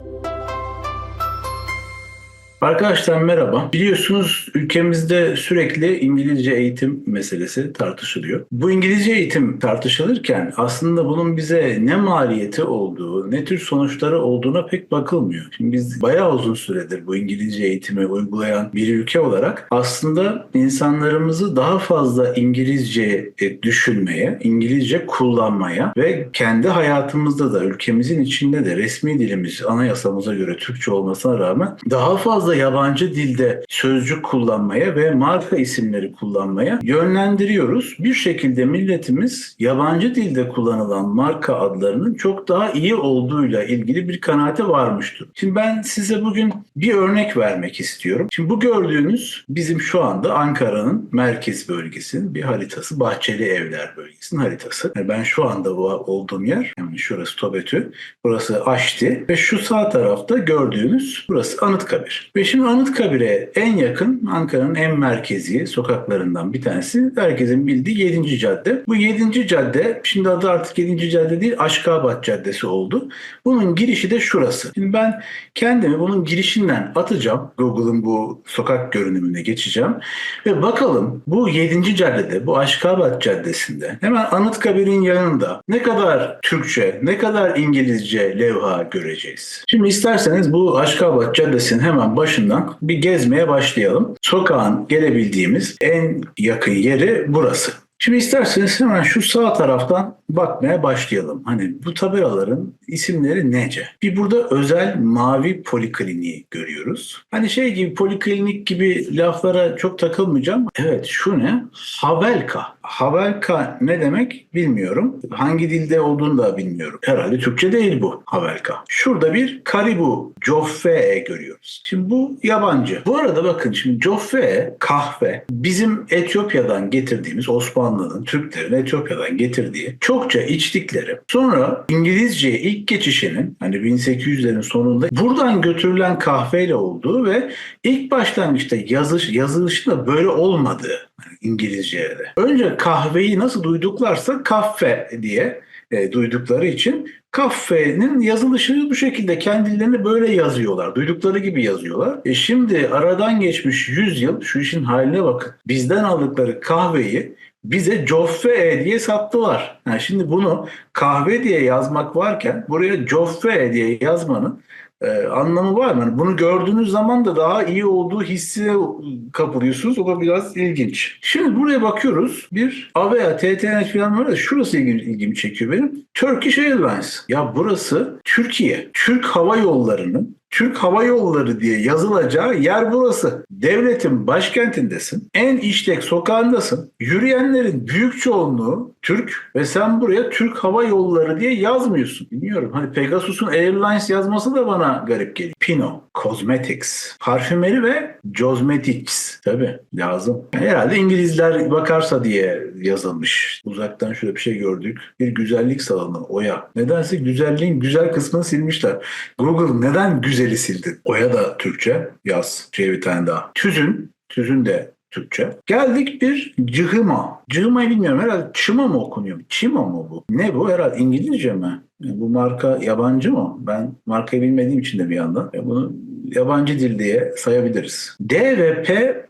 you Arkadaşlar merhaba. Biliyorsunuz ülkemizde sürekli İngilizce eğitim meselesi tartışılıyor. Bu İngilizce eğitim tartışılırken aslında bunun bize ne maliyeti olduğu, ne tür sonuçları olduğuna pek bakılmıyor. Şimdi biz bayağı uzun süredir bu İngilizce eğitimi uygulayan bir ülke olarak aslında insanlarımızı daha fazla İngilizce e, düşünmeye, İngilizce kullanmaya ve kendi hayatımızda da ülkemizin içinde de resmi dilimiz anayasamıza göre Türkçe olmasına rağmen daha fazla yabancı dilde sözcük kullanmaya ve marka isimleri kullanmaya yönlendiriyoruz. Bir şekilde milletimiz yabancı dilde kullanılan marka adlarının çok daha iyi olduğuyla ilgili bir kanaate varmıştır. Şimdi ben size bugün bir örnek vermek istiyorum. Şimdi bu gördüğünüz bizim şu anda Ankara'nın merkez bölgesinin bir haritası. Bahçeli Evler bölgesinin haritası. Yani ben şu anda bu olduğum yer, yani şurası Tobetü, burası Aşti ve şu sağ tarafta gördüğünüz burası Anıtkabir. Ve şimdi Anıtkabir'e en yakın Ankara'nın en merkezi sokaklarından bir tanesi herkesin bildiği 7. cadde. Bu 7. cadde şimdi adı artık 7. cadde değil Aşkabat Caddesi oldu. Bunun girişi de şurası. Şimdi ben kendimi bunun girişinden atacağım. Google'ın bu sokak görünümüne geçeceğim. Ve bakalım bu 7. caddede, bu Aşkabat Caddesi'nde hemen Anıtkabir'in yanında ne kadar Türkçe, ne kadar İngilizce levha göreceğiz. Şimdi isterseniz bu Aşkabat Caddesi'nin hemen başından bir gezmeye başlayalım. Sokağın gelebildiğimiz en yakın yeri burası. Şimdi isterseniz hemen şu sağ taraftan bakmaya başlayalım. Hani bu tabelaların isimleri nece? Bir burada özel mavi polikliniği görüyoruz. Hani şey gibi poliklinik gibi laflara çok takılmayacağım. Evet şu ne? Havelka. Havelka ne demek bilmiyorum. Hangi dilde olduğunu da bilmiyorum. Herhalde Türkçe değil bu Havelka. Şurada bir Karibu Coffee görüyoruz. Şimdi bu yabancı. Bu arada bakın şimdi Coffee kahve bizim Etiyopya'dan getirdiğimiz Osmanlı'nın Türklerin Etiyopya'dan getirdiği çokça içtikleri sonra İngilizceye ilk geçişinin hani 1800'lerin sonunda buradan götürülen kahveyle olduğu ve ilk başlangıçta yazış, yazılışında böyle olmadığı hani İngilizce'de. Önce kahveyi nasıl duyduklarsa kahve diye e, duydukları için Kaffe'nin yazılışı bu şekilde kendilerini böyle yazıyorlar. Duydukları gibi yazıyorlar. E şimdi aradan geçmiş 100 yıl şu işin haline bakın. Bizden aldıkları kahveyi bize Joffe diye sattılar. Yani şimdi bunu kahve diye yazmak varken buraya Joffe diye yazmanın e, anlamı var mı? Yani bunu gördüğünüz zaman da daha iyi olduğu hissine kapılıyorsunuz. O da biraz ilginç. Şimdi buraya bakıyoruz. Bir Avea, TTN falan var şurası ilgimi, ilgimi çekiyor benim. Turkish Airlines. Ya burası Türkiye. Türk Hava Yolları'nın Türk Hava Yolları diye yazılacağı yer burası. Devletin başkentindesin. En işlek sokağındasın. Yürüyenlerin büyük çoğunluğu Türk ve sen buraya Türk Hava Yolları diye yazmıyorsun. Bilmiyorum. Hani Pegasus'un Airlines yazması da bana garip geliyor. Pino, Cosmetics, parfümeri ve Cosmetics. Tabii lazım. Herhalde İngilizler bakarsa diye yazılmış. Uzaktan şöyle bir şey gördük. Bir güzellik salonu, Oya. Nedense güzelliğin güzel kısmını silmişler. Google neden güzeli sildin? Oya da Türkçe. Yaz. Şuraya bir tane daha. Tüzün. Tüzün de Türkçe. Geldik bir cıhıma. Cıhımayı bilmiyorum. Herhalde çıma mı okunuyor? Çima mı bu? Ne bu? Herhalde İngilizce mi? Bu marka yabancı mı? Ben markayı bilmediğim için de bir yandan. Bunu yabancı dil diye sayabiliriz. D ve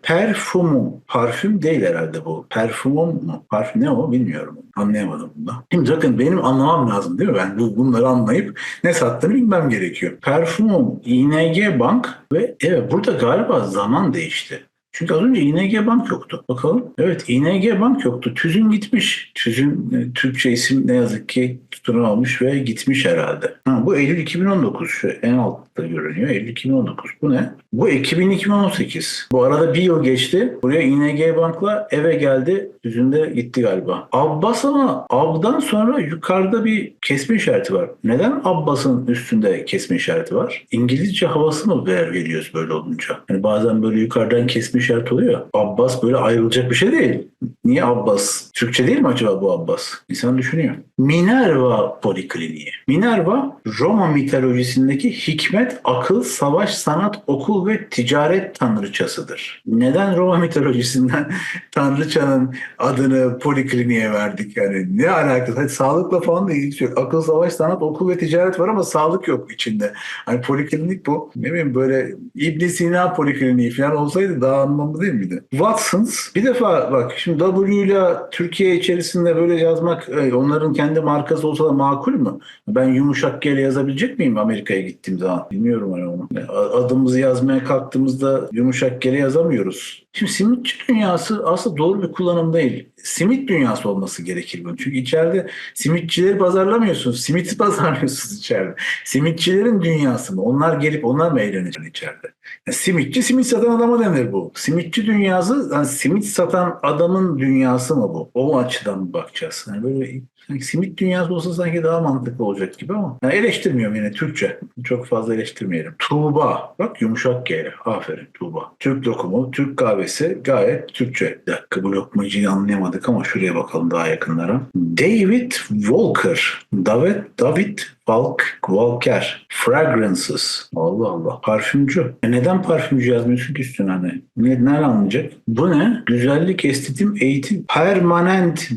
perfumum. Parfüm değil herhalde bu. Perfumum mu? Parfüm ne o bilmiyorum. Anlayamadım bunda. Şimdi bakın benim anlamam lazım değil mi? Ben bu, bunları anlayıp ne sattığını bilmem gerekiyor. Perfumum, ING Bank ve evet burada galiba zaman değişti. Çünkü az önce ING Bank yoktu. Bakalım. Evet ING Bank yoktu. Tüzün gitmiş. Tüzün e, Türkçe isim ne yazık ki tutunamamış ve gitmiş herhalde. Ha, bu Eylül 2019. Şu en altta görünüyor. Eylül 2019. Bu ne? Bu Ekim 2018. Bu arada bir yıl geçti. Buraya ING Bank'la eve geldi. Tüzünde gitti galiba. Abbas ama Ab'dan sonra yukarıda bir kesme işareti var. Neden Abbas'ın üstünde kesme işareti var? İngilizce havası mı ver veriyoruz böyle olunca? Yani bazen böyle yukarıdan kesme işareti oluyor. Abbas böyle ayrılacak bir şey değil. Niye Abbas? Türkçe değil mi acaba bu Abbas? İnsan düşünüyor. Minerva Polikliniği. Minerva Roma mitolojisindeki hikmet, akıl, savaş, sanat, okul ve ticaret tanrıçasıdır. Neden Roma mitolojisinden tanrıçanın adını polikliniğe verdik? Yani ne alakası? Hadi sağlıkla falan da ilgisi yok. Akıl, savaş, sanat, okul ve ticaret var ama sağlık yok içinde. Hani poliklinik bu. Ne bileyim böyle İbn Sina polikliniği falan olsaydı daha anlamlı değil miydi? Watsons bir defa bak şimdi W ile Türkiye içerisinde böyle yazmak e, onların kendi markası olsa da makul mü? Ben yumuşak G ile yazabilecek miyim Amerika'ya gittiğim zaman? Bilmiyorum hani onu. Adımızı yazmaya kalktığımızda yumuşak G yazamıyoruz. Şimdi simitçi dünyası aslında doğru bir kullanım değil. Simit dünyası olması gerekir bunun. Çünkü içeride simitçileri pazarlamıyorsunuz. Simiti pazarlıyorsunuz içeride. Simitçilerin dünyası mı? Onlar gelip onlar mı eğlenecek içeride? Yani simitçi simit satan adama denir bu. Simitçi dünyası yani simit satan adamın dünyası mı bu? O açıdan bakacağız? Yani böyle sanki simit dünyası olsa sanki daha mantıklı olacak gibi ama yani eleştirmiyorum yine Türkçe. Çok fazla eleştirmeyelim. Tuğba. Bak yumuşak G. Aferin Tuğba. Türk lokumu, Türk kahvesi gayet Türkçe. Bir dakika bu lokmacıyı anlayamadık ama şuraya bakalım daha yakınlara. David Walker. David, David Walk, Walker. Fragrances. Allah Allah. Parfümcü. E neden parfümcü yazmıyorsun ki üstüne hani? Ne, nereden anlayacak? Bu ne? Güzellik, estetim, eğitim. Permanent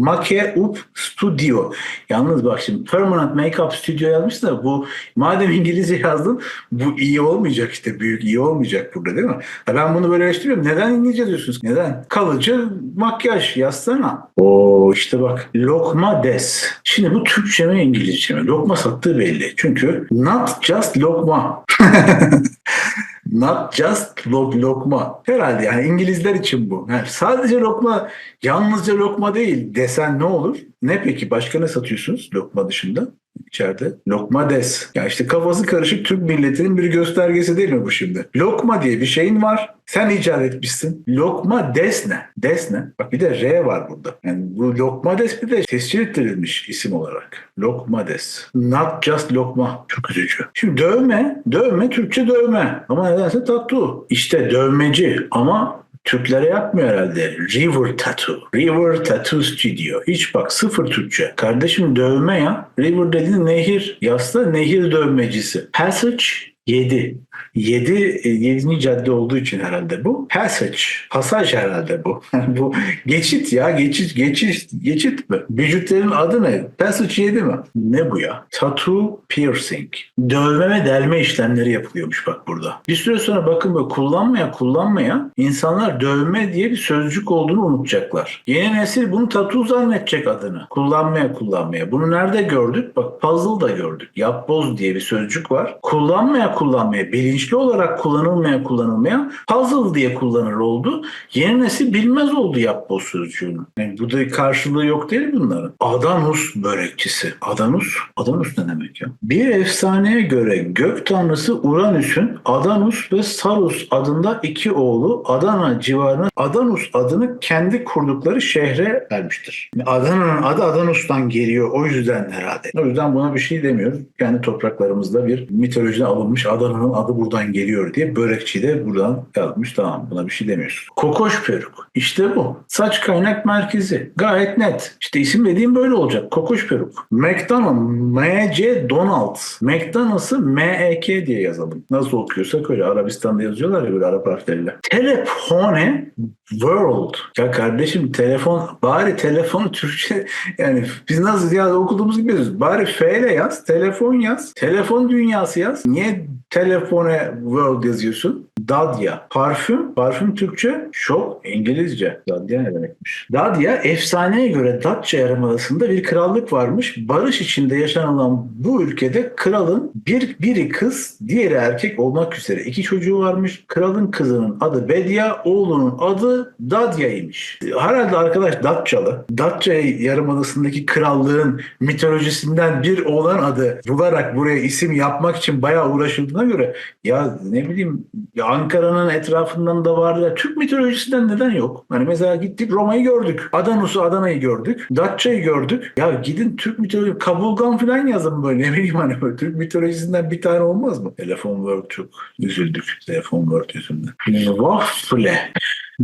Make-up Studio. Yalnız bak şimdi Permanent Make-up Studio yazmış da bu madem İngilizce yazdın bu iyi olmayacak işte. Büyük iyi olmayacak burada değil mi? Ha ben bunu böyle eleştiriyorum. Neden İngilizce diyorsunuz? Neden? Kalıcı makyaj yazsana. Oo işte bak. Lokma des. Şimdi bu Türkçe mi İngilizce mi? Lokma sattığı belli. Çünkü not just lokma. Not just lok lokma. Herhalde yani İngilizler için bu. Yani sadece lokma, yalnızca lokma değil desen ne olur? Ne peki? Başka ne satıyorsunuz lokma dışında? İçeride. Lokma des. Ya işte kafası karışık Türk milletinin bir göstergesi değil mi bu şimdi? Lokma diye bir şeyin var. Sen icat etmişsin. Lokma des ne? Des ne? Bak bir de R var burada. Yani bu lokma des bir de tescil ettirilmiş isim olarak. Lokma des. Not just lokma. Çok üzücü. Şimdi dövme. Dövme Türkçe dövme. Ama nedense tattu. İşte dövmeci ama Türklere yapmıyor herhalde. River Tattoo. River Tattoo Studio. Hiç bak sıfır Türkçe. Kardeşim dövme ya. River dediğin nehir. Yasla nehir dövmecisi. Passage 7. 7 7. cadde olduğu için herhalde bu. Passage. Pasaj herhalde bu. bu geçit ya. Geçit geçit geçit mi? Vücutların adı ne? Passage 7 mi? Ne bu ya? Tattoo piercing. Dövme delme işlemleri yapılıyormuş bak burada. Bir süre sonra bakın böyle kullanmaya kullanmaya insanlar dövme diye bir sözcük olduğunu unutacaklar. Yeni nesil bunu tattoo zannedecek adını. Kullanmaya kullanmaya. Bunu nerede gördük? Bak puzzle da gördük. Yapboz diye bir sözcük var. Kullanmaya kullanmaya bilinçli olarak kullanılmaya kullanılmaya puzzle diye kullanır oldu. Yeni nesil bilmez oldu yapboz sözcüğünü. Yani bu da karşılığı yok değil bunların. Adanus börekçisi. Adanus? Adanus ne demek ya? Bir efsaneye göre gök tanrısı Uranüs'ün Adanus ve Sarus adında iki oğlu Adana civarına Adanus adını kendi kurdukları şehre vermiştir. Adana'nın adı Adanus'tan geliyor o yüzden herhalde. O yüzden buna bir şey demiyoruz. Kendi topraklarımızda bir mitolojiden alınmış Adana'nın adı buradan geliyor diye börekçi de buradan yazmış. Tamam buna bir şey demiyoruz. Kokoş peruk. İşte bu. Saç kaynak merkezi. Gayet net. İşte isim dediğim böyle olacak. Kokoş peruk. McDonald. M.C. Donald. McDonald's'ı M.E.K. diye yazalım. Nasıl okuyorsak öyle. Arabistan'da yazıyorlar ya böyle Arap harfleriyle. Telefone World. Ya kardeşim telefon bari telefon Türkçe yani biz nasıl ya okuduğumuz gibi yazıyoruz. Bari F ile yaz. Telefon yaz. Telefon dünyası yaz. Niye telefone world yazıyorsun? Dadya. Parfüm. Parfüm Türkçe. Şok. İngilizce. Dadya ne demekmiş? Dadya efsaneye göre Datça Yarımadası'nda bir krallık varmış. Barış içinde yaşanılan bu ülkede kralın bir biri kız, diğeri erkek olmak üzere iki çocuğu varmış. Kralın kızının adı Bedia, oğlunun adı Dadya'ymış. Herhalde arkadaş Datçalı. Datça Yarımadası'ndaki krallığın mitolojisinden bir olan adı bularak buraya isim yapmak için bayağı uğraşıldığına göre ya ne bileyim ya Ankara'nın etrafından da vardı. Ya, Türk mitolojisinden neden yok? Hani mesela gittik Roma'yı gördük. Adanus'u Adana'yı gördük. Datça'yı gördük. Ya gidin Türk mitolojisi Kabulgan falan yazın böyle ne bileyim hani böyle Türk mitolojisinden bir tane olmaz mı? Telefon Word çok üzüldük. Telefon Word yüzünden. Waffle.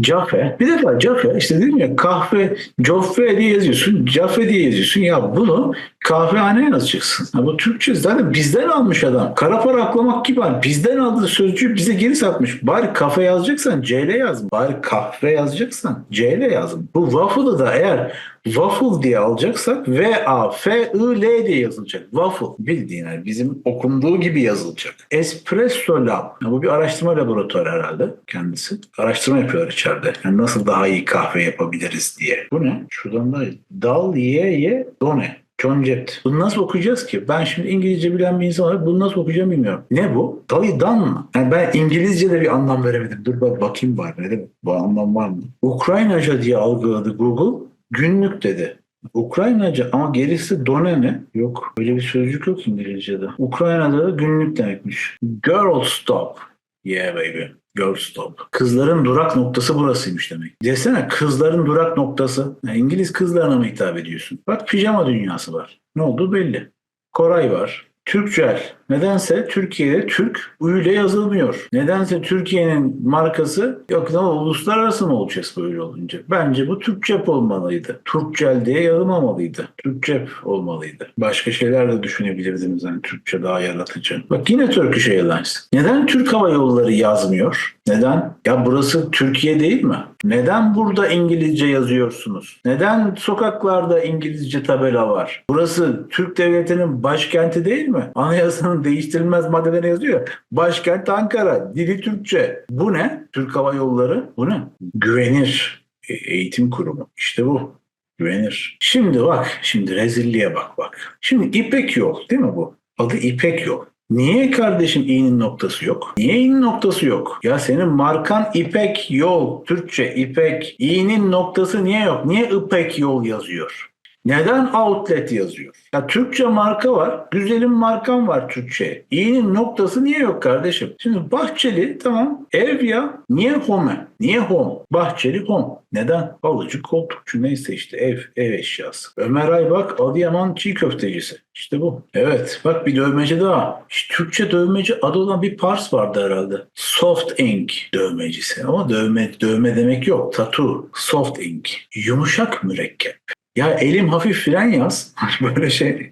Cafe. Bir defa Cafe işte dedim ya kahve Coffe diye yazıyorsun. Cafe diye yazıyorsun. Ya bunu kahvehaneye yazacaksın. Ha, bu Türkçe zaten bizden almış adam. Kara para aklamak gibi. Hani bizden aldığı sözcüğü bize geri satmış. Bari kafe yazacaksan C ile yaz. Bari kahve yazacaksan C ile yaz. Bu waffle'ı da eğer waffle diye alacaksak V-A-F-I-L diye yazılacak. Waffle bildiğin yani bizim okunduğu gibi yazılacak. Espresso Lab. Ya bu bir araştırma laboratuvarı herhalde kendisi. Araştırma yapıyorlar içeride. Yani nasıl daha iyi kahve yapabiliriz diye. Bu ne? Şuradan da dal ye ye done. John Jett. Bunu nasıl okuyacağız ki? Ben şimdi İngilizce bilen bir insan olarak bunu nasıl okuyacağım bilmiyorum. Ne bu? Dayıdan mı? Yani ben İngilizce'de bir anlam veremedim. Dur bak bakayım var. Ne demek? Bu anlam var mı? Ukraynaca diye algıladı Google. Günlük dedi. Ukraynaca ama gerisi done ne? Yok. Öyle bir sözcük yok İngilizce'de. Ukrayna'da da günlük demekmiş. Girl stop. Yeah baby. Girl stop. Kızların durak noktası burasıymış demek. Desene kızların durak noktası. Yani İngiliz kızlarına mı hitap ediyorsun? Bak pijama dünyası var. Ne oldu belli. Koray var. Türkcel. Nedense Türkiye'de Türk U yazılmıyor. Nedense Türkiye'nin markası yok ama uluslararası mı olacağız böyle olunca? Bence bu Türkcep olmalıydı. Türkcel diye yazılmamalıydı. Türkcep olmalıydı. Başka şeyler de düşünebilirdiniz. Yani Türkçe daha yaratıcı. Bak yine Turkish Airlines. Neden Türk Hava Yolları yazmıyor? Neden? Ya burası Türkiye değil mi? Neden burada İngilizce yazıyorsunuz? Neden sokaklarda İngilizce tabela var? Burası Türk Devleti'nin başkenti değil mi? Anayasanın değiştirilmez maddelerine yazıyor. Başkent Ankara, dili Türkçe. Bu ne? Türk Hava Yolları. Bu ne? Güvenir. E- eğitim kurumu. İşte bu. Güvenir. Şimdi bak, şimdi rezilliğe bak bak. Şimdi İpek yol değil mi bu? Adı İpek yol. Niye kardeşim i'nin noktası yok? Niye i'nin noktası yok? Ya senin markan İpek yol. Türkçe İpek. i'nin noktası niye yok? Niye İpek yol yazıyor? Neden outlet yazıyor? Ya Türkçe marka var. Güzelim markan var Türkçe. İ'nin noktası niye yok kardeşim? Şimdi Bahçeli tamam ev ya. Niye home? Niye home? Bahçeli home. Neden? Alıcı koltukçu neyse işte ev, ev eşyası. Ömer Aybak Adıyaman çiğ köftecisi. İşte bu. Evet bak bir dövmeci daha. İşte Türkçe dövmeci adı olan bir pars vardı herhalde. Soft ink dövmecisi. Ama dövme, dövme demek yok. Tattoo. Soft ink. Yumuşak mürekkep. Ya elim hafif fren yaz. böyle şey.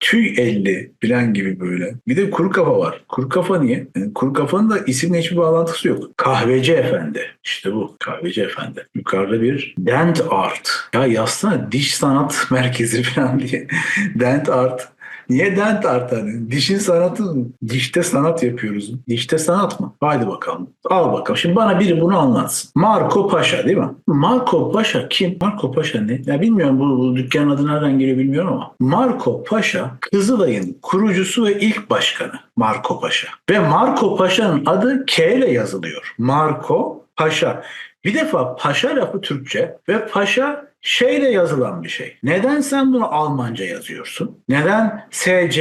Tüy elli falan gibi böyle. Bir de kuru kafa var. Kuru kafa niye? Yani kuru kafanın da isimle hiçbir bağlantısı yok. Kahveci efendi. İşte bu. Kahveci efendi. Yukarıda bir dent art. Ya yazsana diş sanat merkezi falan diye. dent art. Niye dent art hani? Dişin sanatı mı? Dişte sanat yapıyoruz. Dişte sanat mı? Haydi bakalım. Al bakalım. Şimdi bana biri bunu anlatsın. Marco Paşa değil mi? Marco Paşa kim? Marco Paşa ne? Ya bilmiyorum bu, bu dükkanın adı nereden geliyor bilmiyorum ama. Marco Paşa Kızılay'ın kurucusu ve ilk başkanı. Marco Paşa. Ve Marco Paşa'nın adı K ile yazılıyor. Marco Paşa. Bir defa paşa lafı Türkçe ve paşa şeyle yazılan bir şey. Neden sen bunu Almanca yazıyorsun? Neden SCH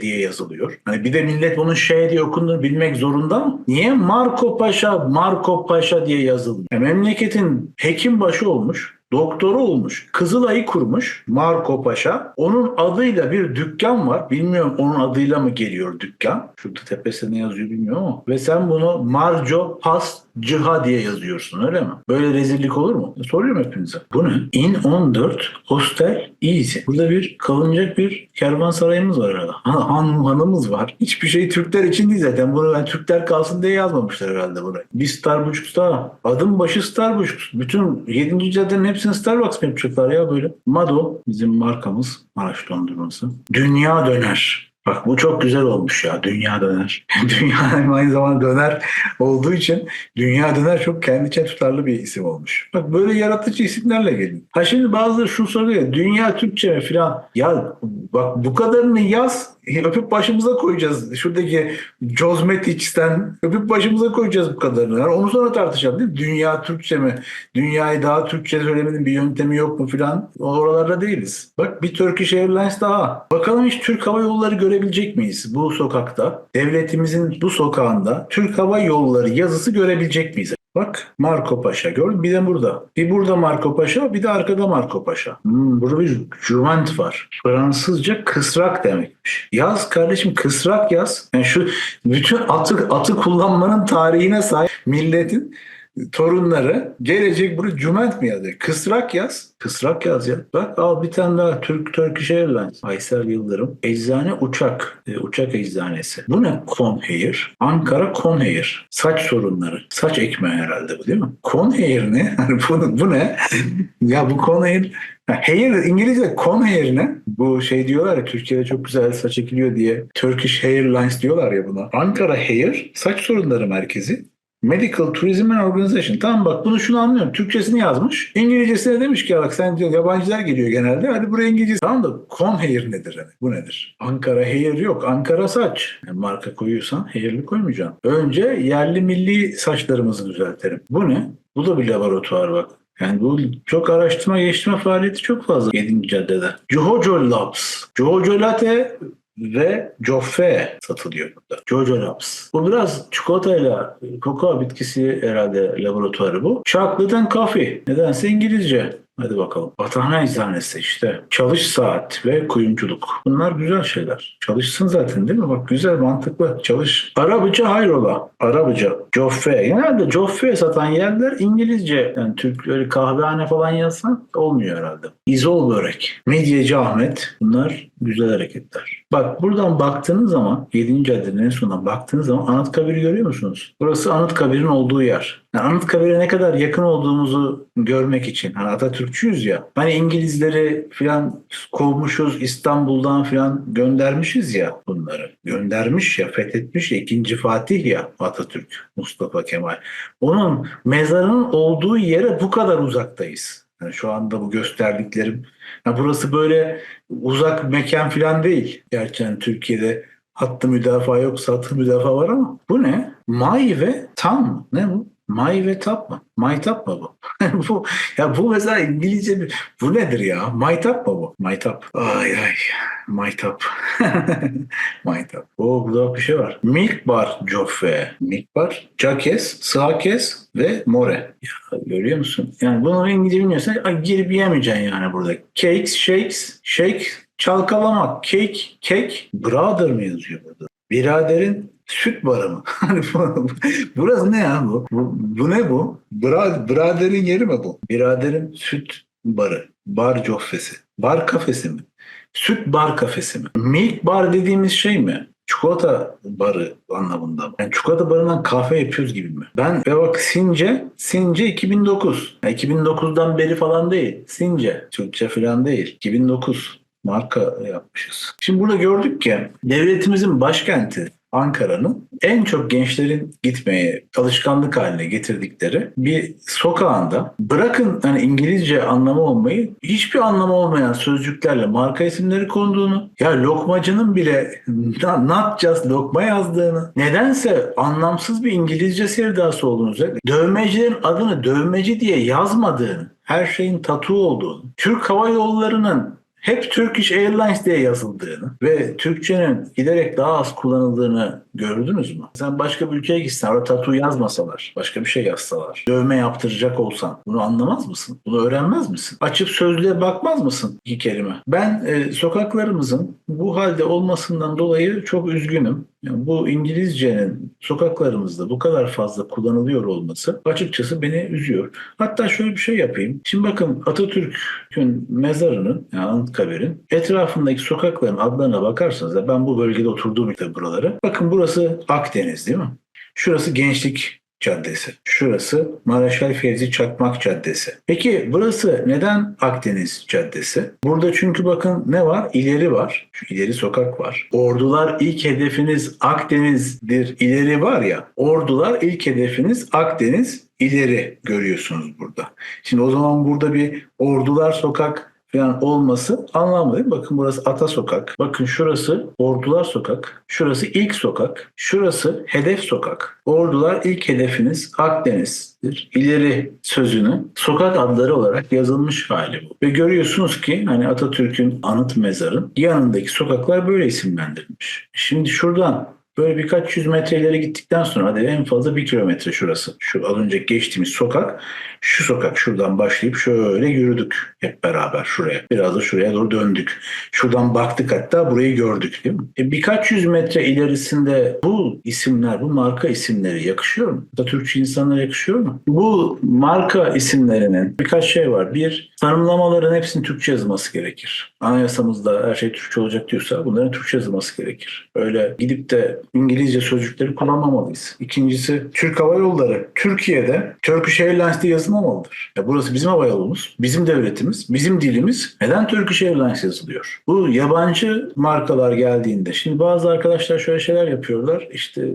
diye yazılıyor? Hani bir de millet bunun şey diye okunduğunu bilmek zorunda mı? Niye Marco Paşa, Marco Paşa diye yazılıyor? Ya memleketin hekim başı olmuş, doktoru olmuş, Kızılay'ı kurmuş Marco Paşa. Onun adıyla bir dükkan var. Bilmiyorum onun adıyla mı geliyor dükkan. Şurada tepesine yazıyor bilmiyorum ama. Ve sen bunu Marco Pas Ciha diye yazıyorsun öyle mi? Böyle rezillik olur mu? Soruyorum hepinize. Bu ne? In 14 Hostel Easy. Burada bir kalınacak bir kervansarayımız var herhalde. Ha, han, hanımız var. Hiçbir şey Türkler için değil zaten. Bunu ben Türkler kalsın diye yazmamışlar herhalde burayı. Bir Starbucks daha. Adım başı Starbucks. Bütün 7. caddenin hepsini Starbucks yapacaklar ya böyle? Mado bizim markamız. Maraş dondurması. Dünya döner. Bak bu çok güzel olmuş ya. Dünya döner. Dünya aynı zamanda döner olduğu için Dünya döner çok kendiçe tutarlı bir isim olmuş. Bak böyle yaratıcı isimlerle geliyor. Ha şimdi bazıları şunu soruyor. Dünya Türkçe mi filan? Ya bak bu kadarını yaz. Öpüp başımıza koyacağız. Şuradaki Cosmetics'ten öpüp başımıza koyacağız bu kadarını. Yani onu sonra tartışalım değil mi? Dünya Türkçe mi? Dünyayı daha Türkçe söylemenin bir yöntemi yok mu filan? Oralarda değiliz. Bak bir Turkish Airlines daha. Bakalım hiç Türk Hava Yolları görebilecek miyiz bu sokakta? Devletimizin bu sokağında Türk Hava Yolları yazısı görebilecek miyiz? Bak Marco Paşa gördün bir de burada. Bir burada Marco Paşa bir de arkada Marco Paşa. Hmm, burada bir juvent var. Fransızca kısrak demekmiş. Yaz kardeşim kısrak yaz. Yani şu bütün atı, atı kullanmanın tarihine sahip milletin torunları gelecek bunu cüment mi yazacak? Kısrak yaz. Kısrak yaz ya. Bak al bir tane daha Türk Turkish Airlines. Aysel Yıldırım. Eczane uçak. e, uçak eczanesi. Bu ne? Conhair. Ankara Conhair. Saç sorunları. Saç ekmeği herhalde bu değil mi? Conhair ne? bu, bu ne? ya bu Conhair Ha, Hair İngilizce Conhair ne? Bu şey diyorlar ya Türkiye'de çok güzel saç ekiliyor diye Turkish Airlines diyorlar ya buna. Ankara Hair saç sorunları merkezi. Medical Tourism and Organization. Tamam bak bunu şunu anlıyorum. Türkçesini yazmış. İngilizcesine demiş ki bak sen diyor yabancılar geliyor genelde. Hadi buraya İngilizce. Tamam da Conhair nedir? Yani? Bu nedir? Ankara Hair yok. Ankara saç. Yani marka koyuyorsan hair'li koymayacaksın. Önce yerli milli saçlarımızı düzeltelim. Bu ne? Bu da bir laboratuvar bak. Yani bu çok araştırma geliştirme faaliyeti çok fazla 7. caddede. Jojo Labs. Jojo Latte ve Joffe satılıyor burada. Jojo Labs. Bu biraz çikolatayla kokoa bitkisi herhalde laboratuvarı bu. Chocolate and Coffee. Nedense İngilizce. Hadi bakalım. Vatan eczanesi işte. Çalış saat ve kuyumculuk. Bunlar güzel şeyler. Çalışsın zaten değil mi? Bak güzel mantıklı. Çalış. Arabıca hayrola. Arabıca. Joffe. Genelde Joffe satan yerler İngilizce. Yani Türkleri kahvehane falan yazsan olmuyor herhalde. İzol börek. Medyeci Ahmet. Bunlar güzel hareketler. Bak buradan baktığınız zaman 7. caddenin en sonuna baktığınız zaman Anıtkabir'i görüyor musunuz? Burası Anıtkabir'in olduğu yer. Yani Anıtkabir'e ne kadar yakın olduğumuzu görmek için. Hani Atatürkçüyüz ya. Hani İngilizleri falan kovmuşuz İstanbul'dan falan göndermişiz ya bunları. Göndermiş ya fethetmiş ya ikinci Fatih ya Atatürk Mustafa Kemal. Onun mezarının olduğu yere bu kadar uzaktayız. Yani şu anda bu gösterdiklerim. Ya burası böyle uzak mekan falan değil. Gerçi hani Türkiye'de hattı müdafaa yoksa hattı müdafaa var ama bu ne? May ve tam ne bu? May ve tap mı? Maytap mı bu? bu ya bu mesela İngilizce bir bu nedir ya? Maytap mı bu? Maytap. Ay ay. Maytap. Maytap. O burada bir şey var. Milk Bar Joffe. Milk Bar, Jakes, Sağkes ve More. Ya, görüyor musun? Yani bunu İngilizce bilmiyorsan girip yemeyeceksin yani burada. Cakes, shakes, shake, çalkalamak, cake, cake, brother mı yazıyor burada? Biraderin süt barı mı? Hani bu- Burası ne ya bu? Bu, bu ne bu? Bra, biraderin yeri mi bu? Biraderin süt barı. Bar coffesi. Bar kafesi mi? Süt bar kafesi mi? Milk bar dediğimiz şey mi? Çikolata barı anlamında mı? Yani çikolata barından kahve yapıyoruz gibi mi? Ben ve bak Since, Since 2009. Yani 2009'dan beri falan değil. Since. Türkçe falan değil. 2009 marka yapmışız. Şimdi burada gördük ki devletimizin başkenti Ankara'nın en çok gençlerin gitmeye alışkanlık haline getirdikleri bir sokağında bırakın hani İngilizce anlamı olmayı hiçbir anlamı olmayan sözcüklerle marka isimleri konduğunu ya lokmacının bile not just lokma yazdığını nedense anlamsız bir İngilizce sevdası olduğunu dövmecilerin adını dövmeci diye yazmadığını her şeyin tatu olduğunu Türk Hava Yolları'nın hep Turkish Airlines diye yazıldığını ve Türkçenin giderek daha az kullanıldığını gördünüz mü? Sen başka bir ülkeye gitsen orada tatu yazmasalar, başka bir şey yazsalar, dövme yaptıracak olsan bunu anlamaz mısın? Bunu öğrenmez misin? Açıp sözlüğe bakmaz mısın iki kelime? Ben e, sokaklarımızın bu halde olmasından dolayı çok üzgünüm. Bu İngilizcenin sokaklarımızda bu kadar fazla kullanılıyor olması açıkçası beni üzüyor. Hatta şöyle bir şey yapayım. Şimdi bakın Atatürk'ün mezarının yani Anıtkabir'in etrafındaki sokakların adlarına bakarsanız da ben bu bölgede oturduğum için buraları. Bakın burası Akdeniz değil mi? Şurası Gençlik Caddesi. Şurası Maraşal Fevzi Çakmak Caddesi. Peki burası neden Akdeniz Caddesi? Burada çünkü bakın ne var? İleri var. Şu ileri sokak var. Ordular ilk hedefiniz Akdeniz'dir. İleri var ya. Ordular ilk hedefiniz Akdeniz ileri görüyorsunuz burada. Şimdi o zaman burada bir Ordular Sokak falan olması anlamlı değil? Bakın burası Ata Sokak. Bakın şurası Ordular Sokak. Şurası ilk sokak. Şurası hedef sokak. Ordular ilk hedefiniz Akdeniz'dir. İleri sözünün sokak adları olarak yazılmış hali bu. Ve görüyorsunuz ki hani Atatürk'ün anıt mezarın yanındaki sokaklar böyle isimlendirilmiş. Şimdi şuradan Böyle birkaç yüz metre ileri gittikten sonra hadi en fazla bir kilometre şurası. Şu az önce geçtiğimiz sokak. Şu sokak şuradan başlayıp şöyle yürüdük hep beraber şuraya. Biraz da şuraya doğru döndük. Şuradan baktık hatta burayı gördük değil mi? E birkaç yüz metre ilerisinde bu isimler, bu marka isimleri yakışıyor mu? Atatürkçü insanlara yakışıyor mu? Bu marka isimlerinin birkaç şey var. Bir, tanımlamaların hepsinin Türkçe yazılması gerekir. Anayasamızda her şey Türkçe olacak diyorsa bunların Türkçe yazılması gerekir. Öyle gidip de İngilizce sözcükleri kullanmamalıyız. İkincisi Türk Hava Yolları Türkiye'de Turkish Airlines diye yazılmamalıdır. Ya burası bizim hava bizim devletimiz, bizim dilimiz. Neden Turkish Airlines yazılıyor? Bu yabancı markalar geldiğinde şimdi bazı arkadaşlar şöyle şeyler yapıyorlar. İşte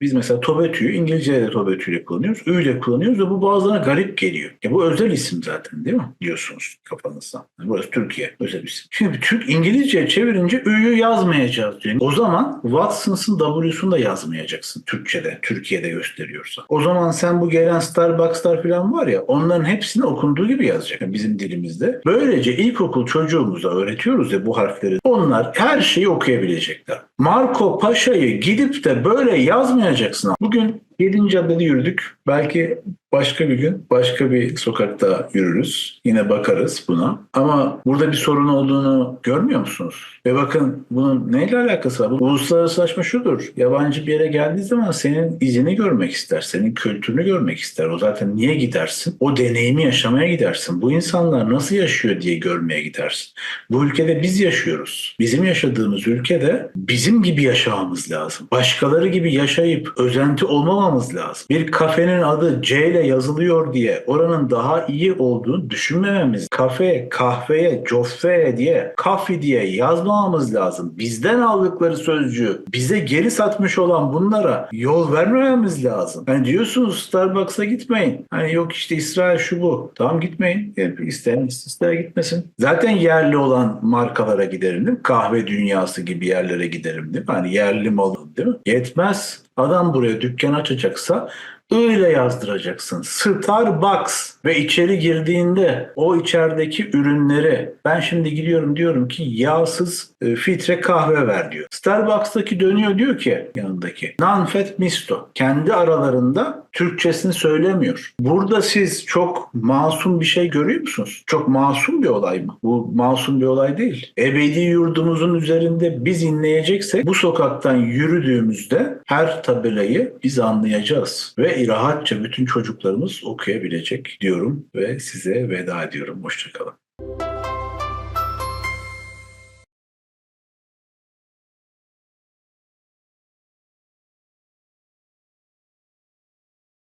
biz mesela Tobetü'yü İngilizce'de de Tobetü ile kullanıyoruz. Ü ile kullanıyoruz ve bu bazılarına garip geliyor. Ya bu özel isim zaten değil mi? Diyorsunuz kafanızdan. Burası Türkiye özel isim. Şimdi Türk İngilizce çevirince Ü'yü yazmayacağız diyor. O zaman Watson's'ın W'sunu da yazmayacaksın Türkçe'de, Türkiye'de gösteriyorsa. O zaman sen bu gelen Starbucks'lar falan var ya onların hepsini okunduğu gibi yazacak bizim dilimizde. Böylece ilkokul çocuğumuza öğretiyoruz ya bu harfleri. Onlar her şeyi okuyabilecekler. Marco Paşa'yı gidip de böyle yazmayacaksın. Bugün 7. caddede yürüdük. Belki başka bir gün başka bir sokakta yürürüz. Yine bakarız buna. Ama burada bir sorun olduğunu görmüyor musunuz? Ve bakın bunun neyle alakası var? Bu uluslararasılaşma şudur. Yabancı bir yere geldiği zaman senin izini görmek ister. Senin kültürünü görmek ister. O zaten niye gidersin? O deneyimi yaşamaya gidersin. Bu insanlar nasıl yaşıyor diye görmeye gidersin. Bu ülkede biz yaşıyoruz. Bizim yaşadığımız ülkede bizim gibi yaşamamız lazım. Başkaları gibi yaşayıp özenti olmamamız lazım. Bir kafenin adı C ile yazılıyor diye oranın daha iyi olduğunu düşünmememiz. Kafe, kahveye, coffee diye, kafi diye yazmamamız lazım. Bizden aldıkları sözcüğü bize geri satmış olan bunlara yol vermememiz lazım. Yani diyorsunuz Starbucks'a gitmeyin. Hani yok işte İsrail şu bu. Tamam gitmeyin. İsteyen ister gitmesin. Zaten yerli olan markalara giderim değil mi? Kahve dünyası gibi yerlere giderim değil mi? Hani yerli malı değil mi? Yetmez. Adam buraya dükkan açacaksa öyle yazdıracaksın. Starbucks ve içeri girdiğinde o içerideki ürünleri ben şimdi gidiyorum diyorum ki yağsız e, filtre kahve ver diyor. Starbucks'taki dönüyor diyor ki yanındaki non-fat misto. Kendi aralarında Türkçesini söylemiyor. Burada siz çok masum bir şey görüyor musunuz? Çok masum bir olay mı? Bu masum bir olay değil. Ebedi yurdumuzun üzerinde biz inleyeceksek bu sokaktan yürüdüğümüzde her tabelayı biz anlayacağız. Ve rahatça bütün çocuklarımız okuyabilecek diyorum ve size veda ediyorum. Hoşçakalın.